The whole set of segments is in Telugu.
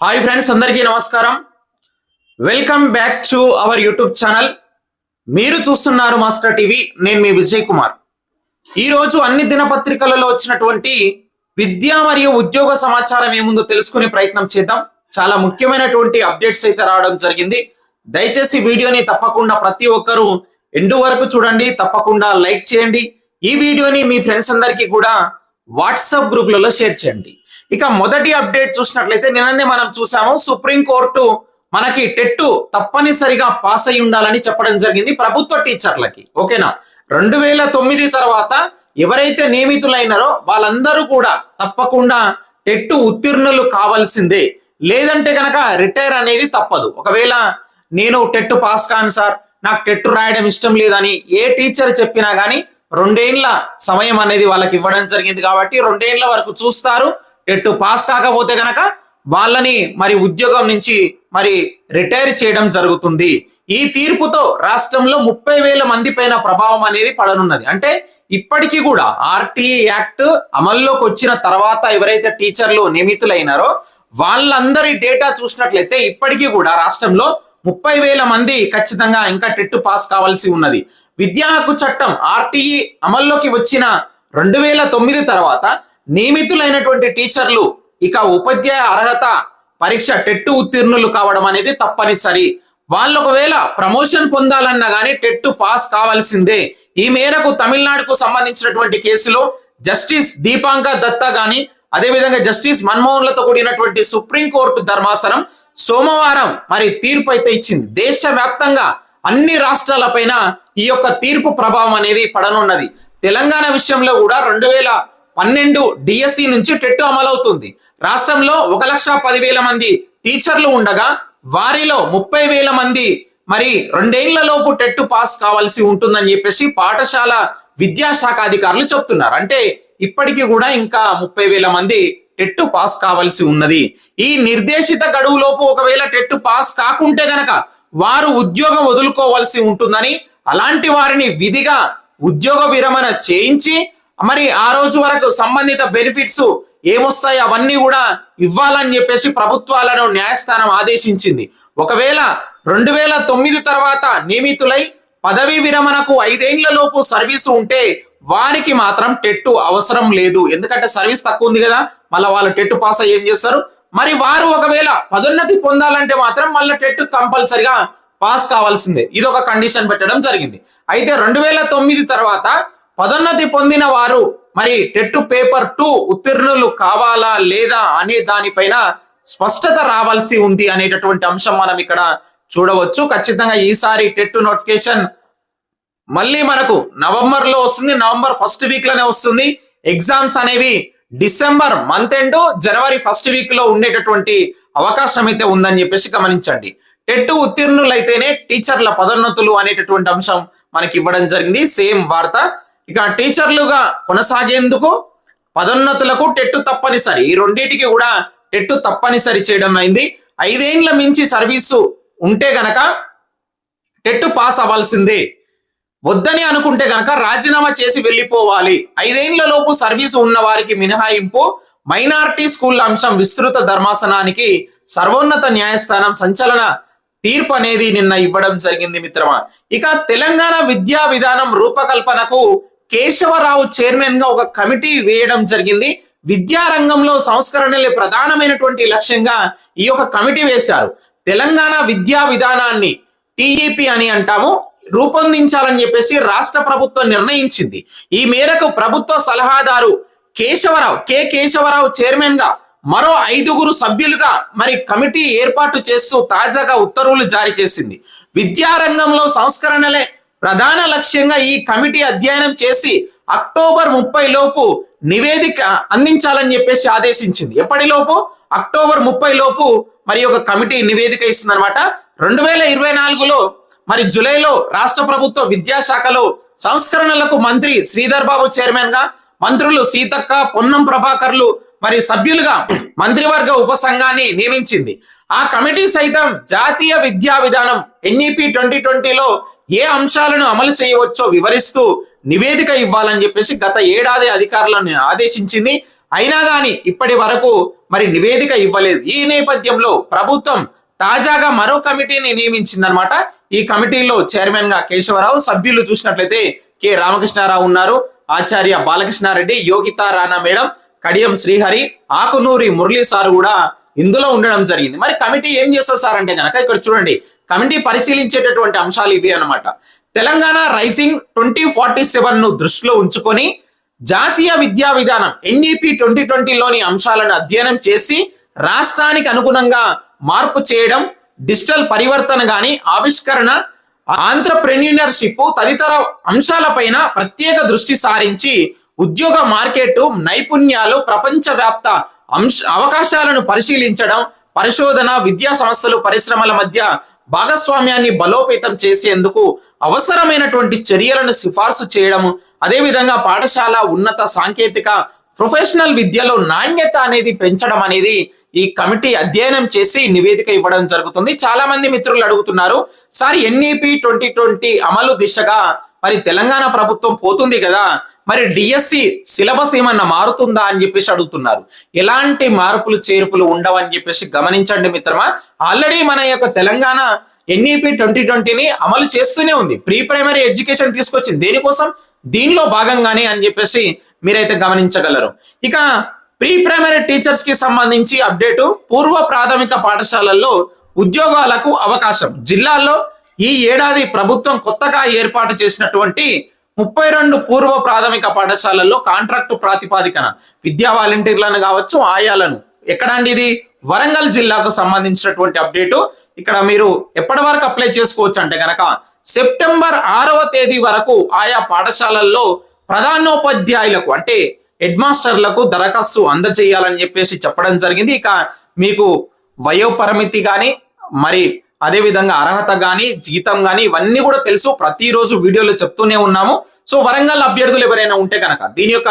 హాయ్ ఫ్రెండ్స్ అందరికీ నమస్కారం. Welcome back to our YouTube channel. మీరు చూస్తున్నారు మాస్టర్ టీవీ నేను మీ విజయ్ కుమార్. ఈరోజు అన్ని దినపత్రికలలో వచ్చినటువంటి విద్య మరియు ఉద్యోగ సమాచారం ఏముందో తెలుసుకునే ప్రయత్నం చేద్దాం. చాలా ముఖ్యమైనటువంటి అప్డేట్స్ అయితే రావడం జరిగింది. దయచేసి వీడియోని తప్పకుండా ప్రతి ఒక్కరూ ఎండు వరకు చూడండి తప్పకుండా లైక్ చేయండి. ఈ వీడియోని మీ ఫ్రెండ్స్ అందరికీ కూడా వాట్సాప్ గ్రూప్లలో షేర్ చేయండి. ఇక మొదటి అప్డేట్ చూసినట్లయితే నిన్ననే మనం చూసాము సుప్రీం కోర్టు మనకి టెట్టు తప్పనిసరిగా పాస్ అయి ఉండాలని చెప్పడం జరిగింది ప్రభుత్వ టీచర్లకి ఓకేనా? రెండు వేల తొమ్మిది తర్వాత ఎవరైతే నియమితులైనారో వాళ్ళందరూ కూడా తప్పకుండా టెట్టు ఉత్తీర్ణులు కావాల్సిందే. లేదంటే కనుక రిటైర్ అనేది తప్పదు. ఒకవేళ నేను టెట్ పాస్ కాను సార్ నాకు టెట్టు రాయడం ఇష్టం లేదని ఏ టీచర్ చెప్పినా కానీ రెండేళ్ళ సమయం అనేది వాళ్ళకి ఇవ్వడం జరిగింది కాబట్టి రెండేళ్ళ వరకు చూస్తారు. ఎటు పాస్ కాకపోతే గనక వాళ్ళని మరి ఉద్యోగం నుంచి మరి రిటైర్ చేయడం జరుగుతుంది. ఈ తీర్పుతో రాష్ట్రంలో ముప్పై వేల మంది పైన ప్రభావం అనేది పడనున్నది. అంటే ఇప్పటికీ కూడా ఆర్టీఏ యాక్ట్ అమల్లోకి వచ్చిన తర్వాత ఎవరైతే టీచర్లు నియమితులైనారో వాళ్ళందరి డేటా చూసినట్లయితే ఇప్పటికీ కూడా రాష్ట్రంలో ముప్పై వేల మంది ఖచ్చితంగా ఇంకా టెట్ పాస్ కావాల్సి ఉన్నది. విద్యా హక్కు చట్టం ఆర్టీఈ అమల్లోకి వచ్చిన రెండు వేల తొమ్మిది తర్వాత నియమితులైనటువంటి టీచర్లు ఇక ఉపాధ్యాయ అర్హత పరీక్ష టెట్టు ఉత్తీర్ణులు కావడం అనేది తప్పనిసరి. వాళ్ళు ఒకవేళ ప్రమోషన్ పొందాలన్నా కానీ టెట్ పాస్ కావాల్సిందే. ఈ మేరకు తమిళనాడుకు సంబంధించినటువంటి కేసులో జస్టిస్ దీపాంక దత్తా గాని అదేవిధంగా జస్టిస్ మన్మోహన్లతో కూడినటువంటి సుప్రీంకోర్టు ధర్మాసనం సోమవారం మరి తీర్పు అయితే ఇచ్చింది. దేశవ్యాప్తంగా అన్ని రాష్ట్రాలపైన ఈ యొక్క తీర్పు ప్రభావం అనేది పడనున్నది. తెలంగాణ విషయంలో కూడా రెండు వేల పన్నెండు డిఎస్సి నుంచి టెట్ అమలవుతుంది. రాష్ట్రంలో ఒక లక్ష పదివేల మంది టీచర్లు ఉండగా వారిలో ముప్పై వేల మంది మరి రెండేళ్ళలోపు టెట్ పాస్ కావాల్సి ఉంటుందని చెప్పేసి పాఠశాల విద్యాశాఖ అధికారులు చెప్తున్నారు. అంటే ఇప్పటికీ కూడా ఇంకా ముప్పై వేల మంది టెట్ పాస్ కావాల్సి ఉన్నది. ఈ నిర్దేశిత గడువులోపు ఒకవేళ టెట్ పాస్ కాకుంటే గనక వారు ఉద్యోగం వదులుకోవాల్సి ఉంటుందని అలాంటి వారిని విధిగా ఉద్యోగ విరమణ చేయించి మరి ఆ రోజు వరకు సంబంధిత బెనిఫిట్స్ ఏమొస్తాయి? అవన్నీ కూడా ఇవ్వాలని చెప్పేసి ప్రభుత్వాలను న్యాయస్థానం ఆదేశించింది. ఒకవేళ రెండు వేల తొమ్మిది తర్వాత నియమితులై పదవీ విరమణకు ఐదేండ్లలోపు సర్వీసు ఉంటే వారికి మాత్రం టెట్టు అవసరం లేదు. ఎందుకంటే సర్వీస్ తక్కువ ఉంది కదా మళ్ళీ వాళ్ళు టెట్టు పాస్ అయ్యి ఏం చేస్తారు? మరి వారు ఒకవేళ పదోన్నతి పొందాలంటే మాత్రం మళ్ళీ టెట్ కంపల్సరిగా పాస్ కావాల్సిందే. ఇది ఒక కండిషన్ పెట్టడం జరిగింది. అయితే రెండు వేల తొమ్మిది తర్వాత పదోన్నతి పొందిన వారు మరి టెట్ పేపర్ టూ ఉత్తీర్ణులు కావాలా లేదా అనే దానిపైన స్పష్టత రావాల్సి ఉంది అనేటటువంటి అంశం మనం ఇక్కడ చూడవచ్చు. ఖచ్చితంగా ఈసారి టెట్ నోటిఫికేషన్ మళ్ళీ మనకు నవంబర్లో వస్తుంది. నవంబర్ ఫస్ట్ వీక్లోనే వస్తుంది. ఎగ్జామ్స్ అనేవి డిసెంబర్ మంత్ ఎండ్ జనవరి ఫస్ట్ వీక్లో ఉండేటటువంటి అవకాశం అయితే ఉందని చెప్పేసి గమనించండి. టెట్ ఉత్తీర్ణులైతేనే టీచర్ల పదోన్నతులు అనేటటువంటి అంశం మనకి ఇవ్వడం జరిగింది. సేమ్ వార్త. ఇక టీచర్లుగా కొనసాగేందుకు పదోన్నతులకు టెట్టు తప్పనిసరి. ఈ రెండింటికి కూడా టెట్టు తప్పనిసరి చేయడం అయింది. ఐదేండ్ల మించి సర్వీసు ఉంటే గనక టెట్టు పాస్ అవ్వాల్సిందే. వద్దని అనుకుంటే గనక రాజీనామా చేసి వెళ్ళిపోవాలి. ఐదేండ్ల లోపు సర్వీసు ఉన్న వారికి మినహాయింపు మైనారిటీ స్కూల్ అంశం విస్తృత ధర్మాసనానికి సర్వోన్నత న్యాయస్థానం సంచలన తీర్పు అనేది నిన్న ఇవ్వడం జరిగింది మిత్రమా. ఇక తెలంగాణ విద్యా విధానం రూపకల్పనకు కేశవరావు చైర్మన్గా ఒక కమిటీ వేయడం జరిగింది. విద్యారంగంలో సంస్కరణలే ప్రధానమైనటువంటి లక్ష్యంగా ఈ యొక్క కమిటీ వేశారు. తెలంగాణ విద్యా విధానాన్ని టీఈపీ అని అంటాము. రూపొందించాలని చెప్పేసి రాష్ట్ర ప్రభుత్వం నిర్ణయించింది. ఈ మేరకు ప్రభుత్వ సలహాదారు కేశవరావు కె కేశవరావు చైర్మన్గా మరో ఐదుగురు సభ్యులుగా మరి కమిటీ ఏర్పాటు చేస్తూ తాజాగా ఉత్తర్వులు జారీ చేసింది. విద్యారంగంలో సంస్కరణలే ప్రధాన లక్ష్యంగా ఈ కమిటీ అధ్యయనం చేసి అక్టోబర్ ముప్పై లోపు నివేదిక అందించాలని చెప్పేసి ఆదేశించింది. ఎప్పటిలోపు? అక్టోబర్ ముప్పై లోపు మరి ఒక కమిటీ నివేదిక ఇస్తుంది అనమాట రెండు వేల ఇరవై నాలుగులో మరి జూలైలో రాష్ట్ర ప్రభుత్వ విద్యాశాఖలో సంస్కరణలకు మంత్రి శ్రీధర్ బాబు చైర్మన్గా మంత్రులు సీతక్క పొన్నం ప్రభాకర్లు మరి సభ్యులుగా మంత్రివర్గ ఉపసంఘాన్ని నియమించింది. ఆ కమిటీ సైతం జాతీయ విద్యా విధానం ఎన్ఈపి ట్వంటీ ట్వంటీలో ఏ అంశాలను అమలు చేయవచ్చో వివరిస్తూ నివేదిక ఇవ్వాలని చెప్పేసి గత ఏడాది అధికారులను ఆదేశించింది. అయినా కానీ ఇప్పటి వరకు మరి నివేదిక ఇవ్వలేదు. ఈ నేపథ్యంలో ప్రభుత్వం తాజాగా మరో కమిటీని నియమించిందనమాట ఈ కమిటీలో చైర్మన్గా కేశవరావు సభ్యులు చూసినట్లయితే కె. రామకృష్ణారావు ఉన్నారు. ఆచార్య బాలకృష్ణారెడ్డి యోగిత రాణా మేడం కడియం శ్రీహరి ఆకునూరి మురళీ సార్ కూడా ఇందులో ఉండడం జరిగింది. మరి కమిటీ ఏం చేస్తారు సార్ అంటే కనుక ఇక్కడ చూడండి. కమిటీ పరిశీలించేటటువంటి అంశాలు ఇవి అన్నమాట. తెలంగాణ రైసింగ్ ట్వంటీ ఫార్టీ సెవెన్ను దృష్టిలో ఉంచుకొని జాతీయ విద్యా విధానం ఎన్ఈపి ట్వంటీ ట్వంటీలోని అంశాలను అధ్యయనం చేసి రాష్ట్రానికి అనుగుణంగా మార్పు చేయడం డిజిటల్ పరివర్తన గాని ఆవిష్కరణ ఆంధ్రప్రెన్యూనర్షిప్ తదితర అంశాలపైన ప్రత్యేక దృష్టి సారించి ఉద్యోగ మార్కెట్ నైపుణ్యాలు ప్రపంచవ్యాప్త అంశ అవకాశాలను పరిశీలించడం పరిశోధన విద్యా సంస్థలు పరిశ్రమల మధ్య భాగస్వామ్యాన్ని బలోపేతం చేసేందుకు అవసరమైనటువంటి చర్యలను సిఫార్సు చేయడం అదేవిధంగా పాఠశాల ఉన్నత సాంకేతిక ప్రొఫెషనల్ విద్యలో నాణ్యత అనేది పెంచడం అనేది ఈ కమిటీ అధ్యయనం చేసి నివేదిక ఇవ్వడం జరుగుతుంది. చాలా మంది మిత్రులు అడుగుతున్నారు సార్ ఎన్ఈపి ట్వంటీ ట్వంటీ అమలు దిశగా మరి తెలంగాణ ప్రభుత్వం పోతుంది కదా మరి డిఎస్సి సిలబస్ ఏమన్నా మారుతుందా అని చెప్పేసి అడుగుతున్నారు. ఎలాంటి మార్పులు చేర్పులు ఉండవని చెప్పేసి గమనించండి మిత్రమా. ఆల్రెడీ మన యొక్క తెలంగాణ ఎన్ఈపి ట్వంటీ ట్వంటీని అమలు చేస్తూనే ఉంది. ప్రీ ప్రైమరీ ఎడ్యుకేషన్ తీసుకొచ్చింది. దేనికోసం? దీనిలో భాగంగానే అని చెప్పేసి మీరైతే గమనించగలరు. ఇక ప్రీ ప్రైమరీ టీచర్స్కి సంబంధించి అప్డేటు పూర్వ ప్రాథమిక పాఠశాలల్లో ఉద్యోగాలకు అవకాశం. జిల్లాల్లో ఈ ఏడాది ప్రభుత్వం కొత్తగా ఏర్పాటు చేసినటువంటి ముప్పై రెండు పూర్వ ప్రాథమిక పాఠశాలల్లో కాంట్రాక్టు ప్రాతిపాదికన విద్యా వాలంటీర్లను కావచ్చు ఆయాలను. ఎక్కడండి ఇది? వరంగల్ జిల్లాకు సంబంధించినటువంటి అప్డేటు. ఇక్కడ మీరు ఎప్పటి వరకు అప్లై చేసుకోవచ్చు అంటే గనక సెప్టెంబర్ ఆరవ తేదీ వరకు ఆయా పాఠశాలల్లో ప్రధానోపాధ్యాయులకు అంటే హెడ్ మాస్టర్లకు దరఖాస్తు అందజేయాలని చెప్పేసి చెప్పడం జరిగింది. ఇక మీకు వయోపరిమితి కానీ మరి అదే విధంగా అర్హత కానీ జీతం కానీ ఇవన్నీ కూడా తెలుసు. ప్రతిరోజు వీడియోలో చెప్తూనే ఉన్నాము. సో వరంగల్ అభ్యర్థులు ఎవరైనా ఉంటే కనుక దీని యొక్క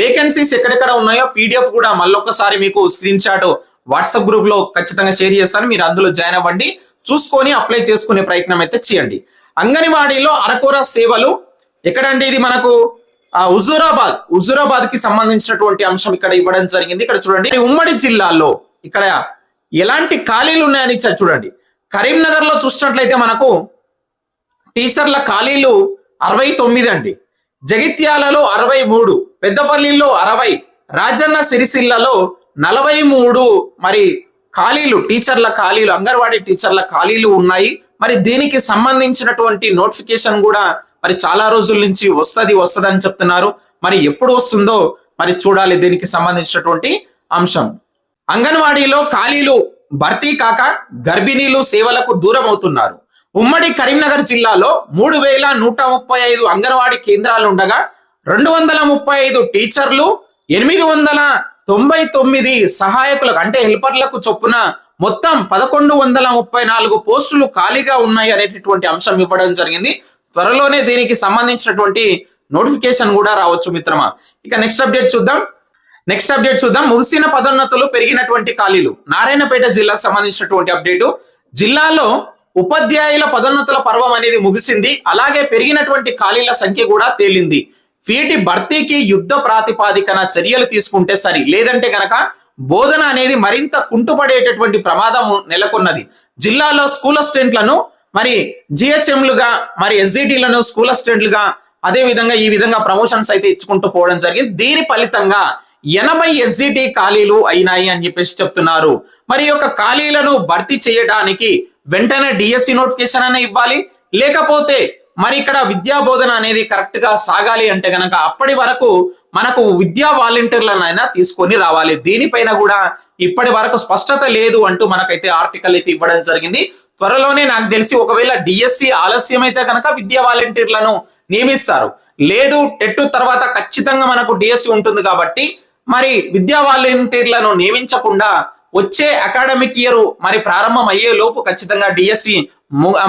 వేకెన్సీస్ ఎక్కడెక్కడ ఉన్నాయో పీడిఎఫ్ కూడా మళ్ళొక్కసారి మీకు స్క్రీన్ షాట్ వాట్సాప్ గ్రూప్లో ఖచ్చితంగా షేర్ చేస్తాను. మీరు అందులో జాయిన్ అవ్వండి. చూసుకొని అప్లై చేసుకునే ప్రయత్నం అయితే చేయండి. అంగన్వాడీలో అరకొర సేవలు ఎక్కడండి ఇది మనకు? హుజూరాబాద్ హుజూరాబాద్. కి సంబంధించినటువంటి అంశం ఇక్కడ ఇవ్వడం జరిగింది. ఇక్కడ చూడండి. ఉమ్మడి జిల్లాలో ఇక్కడ ఎలాంటి ఖాళీలు ఉన్నాయని చూడండి. కరీంనగర్లో చూసినట్లయితే మనకు టీచర్ల ఖాళీలు అరవై తొమ్మిది అండి. జగిత్యాలలో అరవై మూడు పెద్దపల్లిలో అరవై రాజన్న సిరిసిల్లలో నలభై మూడు మరి ఖాళీలు టీచర్ల ఖాళీలు అంగన్వాడీ టీచర్ల ఖాళీలు ఉన్నాయి. మరి దీనికి సంబంధించినటువంటి నోటిఫికేషన్ కూడా మరి చాలా రోజుల నుంచి వస్తుంది వస్తుంది అని చెప్తున్నారు. మరి ఎప్పుడు వస్తుందో మరి చూడాలి దీనికి సంబంధించినటువంటి అంశం. అంగన్వాడీలో ఖాళీలు భర్తీ కాక గర్భిణీలు సేవలకు దూరం అవుతున్నారు ఉమ్మడి కరీంనగర్ జిల్లాలో మూడు వేల నూట ముప్పై ఐదు అంగన్వాడీ కేంద్రాలు ఉండగా రెండు వందల ముప్పై ఐదు టీచర్లు ఎనిమిది వందల తొంభై తొమ్మిది సహాయకులకు అంటే హెల్పర్లకు చొప్పున మొత్తం పదకొండు వందల ముప్పై నాలుగు పోస్టులు ఖాళీగా ఉన్నాయి అనేటటువంటి అంశం ఇవ్వడం జరిగింది. త్వరలోనే దీనికి సంబంధించినటువంటి నోటిఫికేషన్ కూడా రావచ్చు మిత్రమా. ఇక నెక్స్ట్ అప్డేట్ చూద్దాం. నెక్స్ట్ అప్డేట్ చూద్దాం. ముగిసిన పదోన్నతులు పెరిగినటువంటి ఖాళీలు. నారాయణపేట జిల్లాకు సంబంధించినటువంటి అప్డేటు జిల్లాలో ఉపాధ్యాయుల పదోన్నతుల పర్వం అనేది ముగిసింది. అలాగే పెరిగినటువంటి ఖాళీల సంఖ్య కూడా తేలింది. వీటి భర్తీకి యుద్ధ ప్రాతిపాదికన చర్యలు తీసుకుంటే సరి. లేదంటే గనక బోధన అనేది మరింత కుంటుపడేటటువంటి ప్రమాదం నెలకొన్నది. జిల్లాలో స్కూల్ అసిస్టెంట్లను మరి జిహెచ్ఎంలుగా మరి ఎస్జిటిలను స్కూల్ అసిస్టెంట్లుగా అదే విధంగా ఈ విధంగా ప్రమోషన్స్ అయితే ఇచ్చుకుంటూ పోవడం జరిగింది. దీని ఫలితంగా ఎనభై ఎస్జిటి ఖాళీలు అయినాయి అని చెప్పేసి చెప్తున్నారు. మరి యొక్క ఖాళీలను భర్తీ చేయడానికి వెంటనే డిఎస్సి నోటిఫికేషన్ అనే ఇవ్వాలి. లేకపోతే మరి ఇక్కడ విద్యా బోధన అనేది కరెక్ట్గా సాగాలి అంటే గనక అప్పటి వరకు మనకు విద్యా వాలంటీర్లనైనా తీసుకొని రావాలి. దీనిపైన కూడా ఇప్పటి వరకు స్పష్టత లేదు అంటూ మనకైతే ఆర్టికల్ అయితే ఇవ్వడం జరిగింది. త్వరలోనే నాకు తెలిసి ఒకవేళ డిఎస్సి ఆలస్యం అయితే కనుక విద్యా వాలంటీర్లను నియమిస్తారు. లేదు టెట్ తర్వాత ఖచ్చితంగా మనకు డిఎస్సి ఉంటుంది కాబట్టి మరి విద్యా వాలంటీర్లను నియమించకుండా వచ్చే అకాడమిక్ ఇయర్ మరి ప్రారంభం అయ్యే లోపు ఖచ్చితంగా డిఎస్సి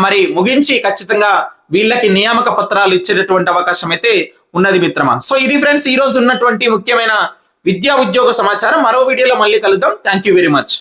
మరి ముగించి ఖచ్చితంగా వీళ్ళకి నియామక పత్రాలు ఇచ్చేటటువంటి అవకాశం అయితే ఉన్నది మిత్రమా. సో ఇది ఫ్రెండ్స్ ఈ రోజు ఉన్నటువంటి ముఖ్యమైన విద్యా ఉద్యోగ సమాచారం. మరో వీడియోలో మళ్ళీ కలుద్దాం. Thank you very much